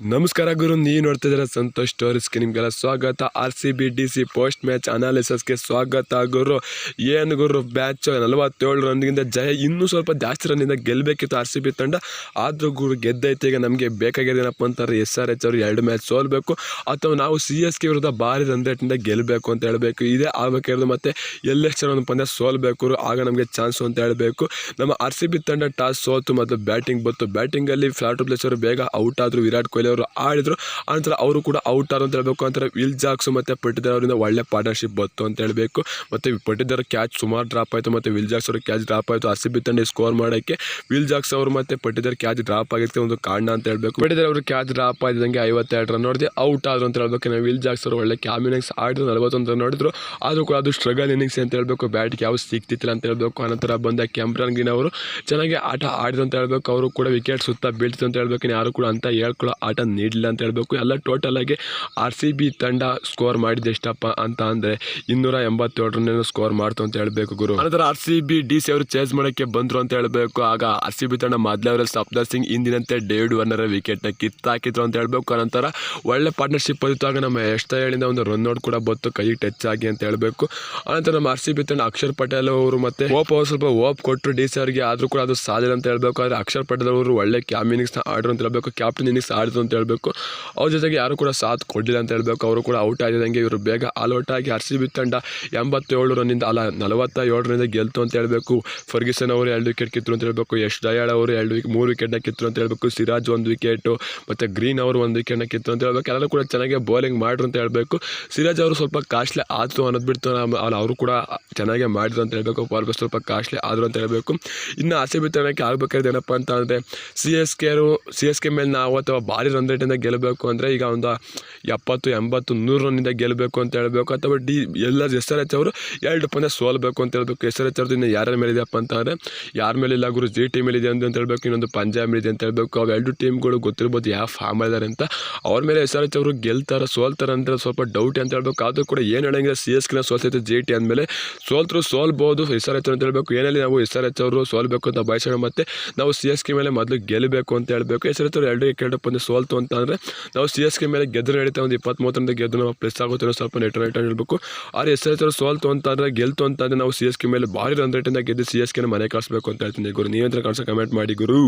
ನಮಸ್ಕಾರ ಗುರು, ನೀವು ನೋಡ್ತಾ ಇದ್ದೀರಾ ಸಂತೋಷ್ ಸ್ಟೋರೀಸ್ಗೆ ನಿಮಗೆಲ್ಲ ಸ್ವಾಗತ. R C B D C post match ಅನಾಲಿಸಸ್ಗೆ ಸ್ವಾಗತ ಗುರು. ಏನು ಗುರು ಬ್ಯಾಚ್ ನಲವತ್ತೇಳು ರನ್ಗಿಂತ ಜಯ ಇನ್ನೂ ಸ್ವಲ್ಪ ಜಾಸ್ತಿ ರನ್ನಿಂದ ಗೆಲ್ಲಬೇಕಿತ್ತು ಆರ್ ಸಿ ಬಿ ತಂಡ. ಆದರೂ ಗುರು, ಗೆದ್ದೈತೆ ಈಗ ನಮಗೆ ಬೇಕಾಗಿದ್ದೇನಪ್ಪ ಅಂತಾರೆ ಎಸ್ ಆರ್ ಎಚ್ ಅವರು ಎರಡು ಮ್ಯಾಚ್ ಸೋಲ್ಬೇಕು. ಅಥವಾ ನಾವು ಸಿ ಎಸ್ ಕೆ ವಿರುದ್ಧ ಭಾರಿ ರನ್ ಗೆಲ್ಲಬೇಕು ಅಂತ ಹೇಳಬೇಕು. ಇದೇ ಆಗಬೇಕಿರೋದು ಮತ್ತು ಎಲ್ ಜನ ಒಂದು ಪಂದ್ಯ ಸೋಲ್ಬೇಕು ಆಗ ನಮಗೆ ಚಾನ್ಸು ಅಂತ ಹೇಳಬೇಕು. ನಮ್ಮ ಆರ್ ಸಿ ಬಿ ತಂಡ ಟಾಸ್ ಸೋತು, ಮತ್ತು ಬ್ಯಾಟಿಂಗ್ ಬಂತು ಬ್ಯಾಟಿಂಗಲ್ಲಿ ಫ್ಲಾಟ್ ಪ್ಲೇಸ್ ಅವರು ಬೇಗ ಔಟ್ ಆದರು, ವಿರಾಟ್ ಕೊಹ್ಲಿ ಅವರು ಆಡಿದ್ರು. ಆನಂತರ ಅವರು ಕೂಡ ಔಟ್ ಆರು ಅಂತ ಹೇಳಬೇಕು. ಅಂತಾರೆ ವಿಲ್ ಜಾಕ್ಸ್ ಮತ್ತು ಪಟ್ಟಿದಾರ್ ಅವರಿಂದ ಒಳ್ಳೆ ಪಾರ್ಟ್ನರ್ಶಿಪ್ ಬಂತು ಅಂತ ಹೇಳಬೇಕು. ಮತ್ತು ಪಟ್ಟಿದಾರ್ ಕ್ಯಾಚ್ ಸುಮಾರು ಡ್ರಾಪ್ ಆಯಿತು. ಮತ್ತು ವಿಲ್ ಜಾಕ್ಸ್ ಅವರು ಕ್ಯಾಚ್ ಡ್ರಾಪ್ ಆಯಿತು. ಆರ್ ಸಿ ಬಿ ತಂಡ ಸ್ಕೋರ್ ಮಾಡೋಕ್ಕೆ ವಿಲ್ ಜಾಕ್ಸ್ ಅವರು ಮತ್ತು ಪಟ್ಟಿದಾರ್ ಕ್ಯಾಚ್ ಡ್ರಾಪ್ ಆಗಿರ್ತೀವಿ ಒಂದು ಕಾರಣ ಅಂತ ಹೇಳಬೇಕು. ಪಟ್ಟಿದಾರ್ ಅವರು ಕ್ಯಾಚ್ ಡ್ರಾಪ್ ಆಗಿದ್ದಂಗೆ ಐವತ್ತೆರಡು ರನ್ ನೋಡಿದೆ ಔಟ್ ಆದ್ರು ಅಂತ ಹೇಳಬೇಕು. ನಾವು ವಿಲ್ ಜಾಕ್ಸ್ ಅವರು ಒಳ್ಳೆ ಕ್ಯಾಮ್ ಇನಿಂಗ್ಸ್ ಆಡಿದ್ರು. ನಲವತ್ತೊಂದು ರನ್ ನೋಡಿದ್ರು. ಆದರೂ ಕೂಡ ಅದು ಸ್ಟ್ರಗಲ್ ಇನ್ನಿಂಗ್ಸ್ ಅಂತ ಹೇಳಬೇಕು. ಬ್ಯಾಟ್ಗೆ ಯಾವ ಸಿಗ್ತಿತ್ತಿಲ್ಲ ಅಂತ ಹೇಳಬೇಕು. ಆನಂತರ ಬಂದ ಕ್ಯಾಮ್ರಾನ್ ಗಿನ್ ಅವರು ಚೆನ್ನಾಗಿ ಆಟ ಆಡಿದ್ರು ಅಂತ ಹೇಳಬೇಕು. ಅವರು ಕೂಡ ವಿಕೆಟ್ ಸುತ್ತ ಬೀಳ್ತಿತ್ತು ಅಂತ ಹೇಳಬೇಕು. ಯಾರು ಕೂಡ ಅಂತ ಹೇಳ್ಕೊಳ್ಳೋ ಆಟ ನೀಡಲಿಲ್ಲ ಅಂತ ಹೇಳಬೇಕು. ಎಲ್ಲ ಟೋಟಲ್ ಆಗಿ ಆರ್ ಸಿ ಬಿ ತಂಡ ಸ್ಕೋರ್ ಮಾಡಿದ್ದು ಎಷ್ಟಪ್ಪ ಅಂತ ಅಂದರೆ ಇನ್ನೂರ ಎಂಬತ್ತೇಳು ಸ್ಕೋರ್ ಮಾಡ್ತು ಅಂತ ಹೇಳಬೇಕು ಗುರು. ಅನಂತರ R C B D C ಅವರು ಚೇಸ್ ಮಾಡೋಕ್ಕೆ ಬಂದರು ಅಂತ ಹೇಳಬೇಕು. ಆಗ ಆರ್ ಸಿ ಬಿ ತಂಡ ಮೊದಲವರಲ್ಲಿ ಸಪ್ದರ್ ಸಿಂಗ್ ಇಂದಿನಂತೆ ಡೇವಿಡ್ ವರ್ನರ್ ವಿಕೆಟ್ನ ಕಿತ್ತಾಕಿದ್ರು ಅಂತ ಹೇಳಬೇಕು. ಅನಂತರ ಒಳ್ಳೆ ಪಾರ್ಟ್ನರ್ಶಿಪ್ ಬಂದಿತ್ತು. ಆಗ ನಮ್ಮ ಎಷ್ಟ ಹೇಳಿಂದ ಒಂದು ರನ್ ಔಟ್ ಕೂಡ ಬತ್ತು ಕೈ ಟಚ್ ಆಗಿ ಅಂತ ಹೇಳಬೇಕು. ಅನಂತರ ನಮ್ಮ ಆರ್ ಸಿ ಬಿ ತಂಡ ಅಕ್ಷರ್ ಪಟೇಲ್ ಅವರು ಮತ್ತೆ ಓಪ್ ಅವರು ಸ್ವಲ್ಪ ಓಪ್ ಕೊಟ್ಟರು ಡಿ ಸಿ ಅವರಿಗೆ ಆದರೂ ಕೂಡ ಅದು ಸಾಧ್ಯ ಅಂತ ಹೇಳಬೇಕು. ಆದರೆ ಅಕ್ಷರ್ ಪಟೇಲ್ ಅವರು ಒಳ್ಳೆ ಕ್ಯಾಮ್ ಇನ್ನಿಂಗ್ಸ್ನ ಆಡ್ರು ಅಂತ ಹೇಳಬೇಕು. ಕ್ಯಾಪ್ಟನ್ ಇನ್ನಿಂಗ್ಸ್ ಆಡಿದ್ರು ಅಂತ ಹೇಳಬೇಕು. ಅವ್ರ ಜೊತೆಗೆ ಯಾರು ಕೂಡ ಸಾಥ್ ಕೊಡಲಿಲ್ಲ ಅಂತ ಹೇಳಬೇಕು. ಅವರು ಕೂಡ ಔಟ್ ಆಗಿದಂಗೆ ಇವರು ಬೇಗ ಆಲ್ ಔಟ್ ಆಗಿ ಆರ್ ಸಿ ಬಿ ತಂಡ ಎಂಬತ್ತೇಳು ರನ್ನಿಂದ ಅಲ್ಲ ನಲವತ್ತ ಏಳರಿಂದ ಗೆಲ್ತು ಅಂತ ಹೇಳಬೇಕು. ಫರ್ಗಿಸನ್ ಅವರು ಎರಡು ವಿಕೆಟ್ ಕಿತ್ತರು ಅಂತ ಹೇಳಬೇಕು. ಯಶ್ ದಯಾಳ್ ಅವರು ಎರಡು ವಿಕೆಟ್ ಮೂರು ವಿಕೆಟ್ನ ಕಿತ್ತರು ಅಂತ ಹೇಳಬೇಕು. ಸಿರಾಜ್ ಒಂದು ವಿಕೆಟು, ಮತ್ತು ಗ್ರೀನ್ ಅವರು ಒಂದು ವಿಕೆಟ್ನ ಕಿತ್ತರು ಅಂತ ಹೇಳಬೇಕು. ಎಲ್ಲರೂ ಕೂಡ ಚೆನ್ನಾಗಿ ಬೌಲಿಂಗ್ ಮಾಡ್ರು ಅಂತ ಹೇಳಬೇಕು. ಸಿರಾಜ್ ಅವರು ಸ್ವಲ್ಪ ಕಾಸ್ಟ್ಲಿ ಆಯಿತು ಅನ್ನೋದು ಬಿಡ್ತು. ಅಲ್ಲ ಅವರು ಕೂಡ ಚೆನ್ನಾಗಿ ಮಾಡಿದ್ರು ಅಂತ ಹೇಳಬೇಕು. ಬಾಲ್ ಸ್ವಲ್ಪ ಕಾಸ್ಟ್ಲಿ ಆದರು ಅಂತ ಹೇಳಬೇಕು. ಇನ್ನು ಆಸೆ ಬಿ ತಂಡಕ್ಕೆ ಆಗಬೇಕಾದ್ರೆ ಏನಪ್ಪ ಅಂತ ಅಂದರೆ, ಸಿ ಎಸ್ ಕೆರು ಸಿ ಎಸ್ ಕೆ ಮೇಲೆ ನಾವು ಅಥವಾ ಭಾರಿ ರನ್ ರೇಟಿಂದ ಗೆಲ್ಲಬೇಕು ಅಂದರೆ ಈಗ ಒಂದು ಎಪ್ಪತ್ತು, ಎಂಬತ್ತು, ನೂರು ರನ್ನಿಂದ ಗೆಲ್ಲಬೇಕು ಅಂತ ಹೇಳಬೇಕು. ಅಥವಾ ಡಿ, ಎಲ್ಲ ಎಸ್ ಆರ್ ಎಚ್ ಅವರು ಎರಡು ಪಂದ್ಯ ಸೋಲ್ಬೇಕು ಅಂತ ಹೇಳಬೇಕು. ಎಸ್ ಆರ್ ಎಚ್ ಅವ್ರದ್ದು ಇನ್ನು ಯಾರ್ಯಾರ ಮೇಲೆ ಇದೆಯಪ್ಪ ಅಂತ ಅಂದರೆ, ಯಾರ ಮೇಲೆ ಇಲ್ಲ ಗುರು, ಜಿ ಟೀಮ್ ಮೇಲೆ ಇದೆ ಅಂತ ಹೇಳಬೇಕು. ಇನ್ನೊಂದು ಪಂಜಾಬ್ ಇದೆ ಅಂತ ಹೇಳಬೇಕು. ಅವೆರಡು ಟೀಮ್ಗಳು ಗೊತ್ತಿರ್ಬೋದು ಯಾವ ಫಾರ್ಮ್ ಇದ್ದಾರೆ ಅಂತ. ಅವ್ರ ಮೇಲೆ ಎಸ್ ಆರ್ ಎಚ್ ಅವರು ಗೆಲ್ತಾರೆ, ಸೋಲ್ತಾರೆ ಅಂತ ಸ್ವಲ್ಪ ಡೌಟ್ ಅಂತ ಹೇಳಬೇಕು. ಆದರೂ ಕೂಡ ಏನು ಹೇಳಂಗಿಲ್ಲ ಸಿ ಎಸ್ ಕಿನ ಸೋಲ್ತೈತೆ ಜಿ ಟಿ ಅಂದಮೇಲೆ. ಸೋಲ್ತರು ಸೋಲ್ಬೋದು, ಎಸ್ ಆರ್ ಎಚ್ ಅಂತ ಹೇಳಬೇಕು. ಏನಲ್ಲಿ ನಾವು ಎಸ್ ಆರ್ ಎಚ್ ಅವರು ಸೋಲ್ಬೇಕು ಅಂತ ಬಯಸೋಣ ಮತ್ತು ನಾವು ಸಿ ಎಸ್ ಕೆ ಮೇಲೆ ಮೊದಲು ಗೆಲ್ಲಬೇಕು ಅಂತ ಹೇಳಬೇಕು. ಎಸ್ ಆರ್ ಎಚ್ ಅವರು ಎರಡು ಎರಡು ಪಂದ್ಯ ಸೋಲ್ತು ಅಂತ ಅಂದರೆ ನಾವು ಸಿ ಎಸ್ ಕೆ ಮೇಲೆ ಗೆದ್ದು ನಡೀತಾ ಒಂದು ಇಪ್ಪತ್ತ್ ಮೂವತ್ತರಿಂದ ಗೆದ್ದು ನಾವು ಪ್ಲಸ್ ಆಗುತ್ತೆ ಸ್ವಲ್ಪ ನೆಟ್ ರೇಟ್ ಹೇಳಬೇಕು. ಆದರೆ ಎಸ್ ಎಸ್ ಸೋಲ್ತು ಅಂತ ಅಂದರೆ ಗೆಲ್ತು ಅಂತ ಅಂದರೆ ನಾವು ಸಿ ಎಸ್ ಕೆ ಮೇಲೆ ಭಾರಿ ರನ್ ರೇಟಿಂದ ಗೆದ್ದು ಸಿ ಎಸ್ ಕೆನ ಮನೆ ಕಳಿಸ್ಬೇಕು ಅಂತ ಹೇಳ್ತೀನಿ ಗುರು. ನೀವಂತರ ಕಾಣಿಸೋ ಕಮೆಂಟ್ ಮಾಡಿ ಗುರು.